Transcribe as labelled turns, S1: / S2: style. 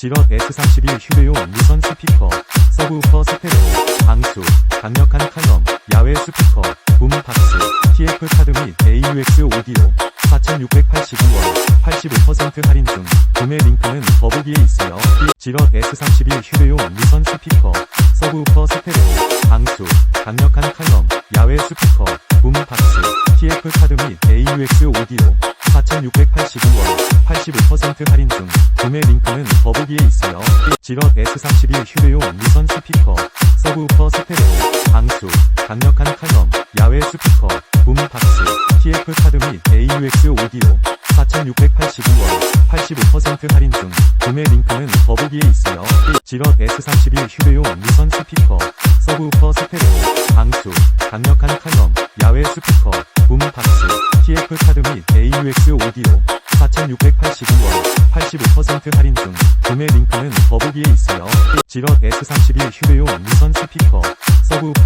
S1: 지럿 S31 휴대용 무선 스피커, 서브우퍼 스테레오, 방수, 강력한 칼럼, 야외 스피커, 붐박스, TF 카드 및 AUX 오디오, 4,682원, 85% 할인 중, 구매 링크는 더보기에 있어요. 지럿 S31 휴대용 무선 스피커, 서브우퍼 스테레오, 방수, 강력한 칼럼, 야외 스피커, 붐박스, TF 카드 및 AUX 오디오, 4,682원, 85% 할인 중, 구매 링크는 더보기에 있어요. 지럿 S31 휴대용 무선 스피커, 서브우퍼 스테레오, 방수, 강력한 칼럼, 야외 스피커, 붐박스, TF 카드 및 AUX 오디오, 4,682원, 85% 할인 중, 구매 링크는 더보기에 있어요. 지럿 S31 휴대용 무선 스피커, 서브우퍼 스테레오, 방수, 강력한 칼럼, 야외 스피커, 붐박스, TF 카드 및 AUX 오디오, 4,682원, 85% 할인 중, 구매 링크는 더보기에 있어요. 지럿 S31 휴대용 무선 스피커, 서브우퍼